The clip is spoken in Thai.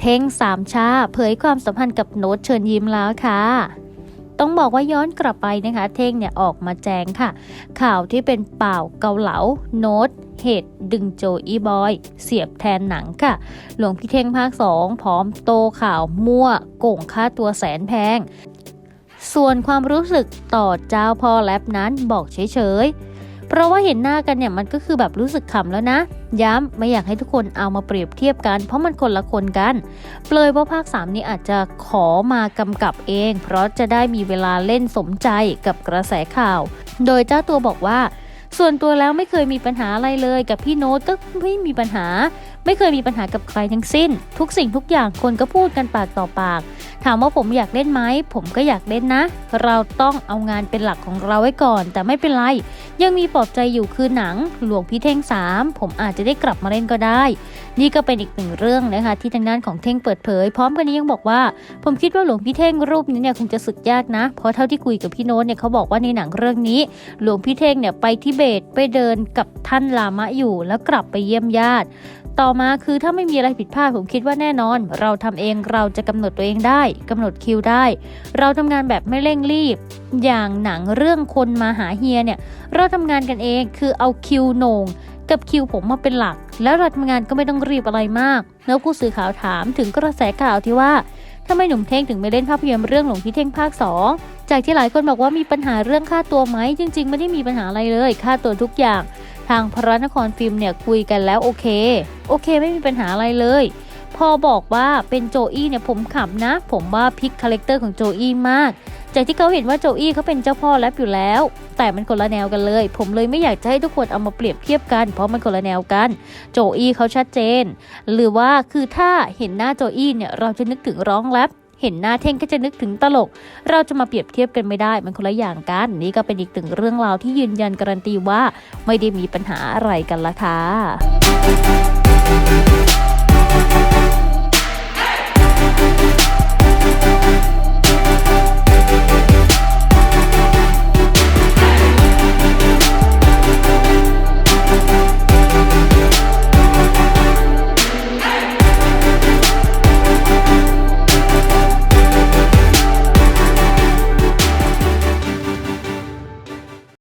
เท่งสามชาเผยความสัมพันธ์กับโน้ตเชิญยิ้มแล้วค่ะต้องบอกว่าย้อนกลับไปนะคะ เท่งเนี่ยออกมาแจ้งค่ะ ข่าวที่เป็นเปล่าเกาเหลาโน้ตเหตุดึงโจอีบอย เสียบแทนหนังค่ะ หลวงพี่เท่งภาค 2 พร้อมโตข่าวมั่วโก่งค่าตัวแสนแพง ส่วนความรู้สึกต่อเจ้าพ่อแลบนั้นบอกเฉยๆ เพราะว่าเห็นหน้ากันเนี่ยมันก็คือแบบรู้สึกขำแล้วนะ ย้ำไม่อยากให้ทุกคนเอามาเปรียบเทียบกัน เพราะมันคนละคนกัน เปลยว่าภาค 3 นี้อาจจะขอมากำกับเอง เพราะจะได้มีเวลาเล่นสมใจกับกระแสข่าว โดยเจ้าตัวบอกว่า ส่วนตัวแล้วไม่เคยมีปัญหาอะไรเลย กับพี่โน้ตก็ไม่มีปัญหา ไม่เคยมีปัญหากับใครทั้งสิ้น ทุกสิ่งทุกอย่างคนก็พูดกันปากต่อปาก ถามว่าผมอยากเล่นไหมผมก็อยากเล่นนะ เราต้องเอางานเป็นหลักของเราไว้ก่อน แต่ไม่เป็นไร ยังมีปลอบใจอยู่คือหนัง หลวงพี่เท่ง 3 ผมอาจจะได้กลับมาเล่นก็ได้ นี่ก็เป็นอีกหนึ่งเรื่องนะคะที่ทางด้านของเท่งเปิดเผย พร้อมกันนี้ยังบอกว่า ผมคิดว่าหลวงพี่เท่งรูปนี้เนี่ยคงจะสึกยากนะ เพราะเท่าที่คุยกับพี่โน้ตเนี่ยเขาบอกว่าในหนังเรื่องนี้ หลวงพี่เท่งเนี่ยไปทิเบตไปเดินกับท่านลามะอยู่แล้วกลับไปเยี่ยมญาติ ต่อมาคือถ้าไม่มีอะไรผิดพลาดผมคิดว่าแน่นอน เราทำเองเราจะกำหนดตัวเองได้กำหนดคิวได้ เราทำงานแบบไม่เร่งรีบ อย่างหนังเรื่องคนมาหาเฮียเนี่ยเราทำงานกันเองคือเอาคิวโหนงกับคิวผมมาเป็นหลัก แล้วเราทำงานก็ไม่ต้องรีบอะไรมาก แล้วผู้สื่อข่าวถามถึงกระแสข่าวที่ว่าทำไมหนุ่มเท่งถึงไม่เล่นภาพยนตร์เรื่องหลวงพี่เท่งภาค2 จากที่หลายคนบอกว่ามีปัญหาเรื่องค่าตัวไหมจริง ๆ ไม่ได้มีปัญหาอะไรเลย ค่าตัวทุกอย่าง ทางพระนครฟิล์มเนี่ยคุยกันแล้วโอเค โอเคไม่มีปัญหาอะไรเลย พอบอกว่าเป็นโจอี้เนี่ยผมขำนะ ผมว่าพลิกคาแรคเตอร์ของโจอี้มาก จากที่เขาเห็นว่าโจอี้เขาเป็นเจ้าพ่อแรปอยู่แล้ว แต่มันคนละแนวกันเลย ผมเลยไม่อยากจะให้ทุกคนเอามาเปรียบเทียบกัน เพราะมันคนละแนวกัน โจอี้เขาชัดเจน หรือว่าคือถ้าเห็นหน้าโจอี้เนี่ยเราจะนึกถึงร้องแรป เห็นหน้าเท่งก็จะนึกถึงตลก เราจะมาเปรียบเทียบกันไม่ได้ มันคนละอย่างกัน นี่ก็เป็นอีกหนึ่งเรื่องราวที่ยืนยันการันตีว่า ไม่ได้มีปัญหาอะไรกันละค่ะ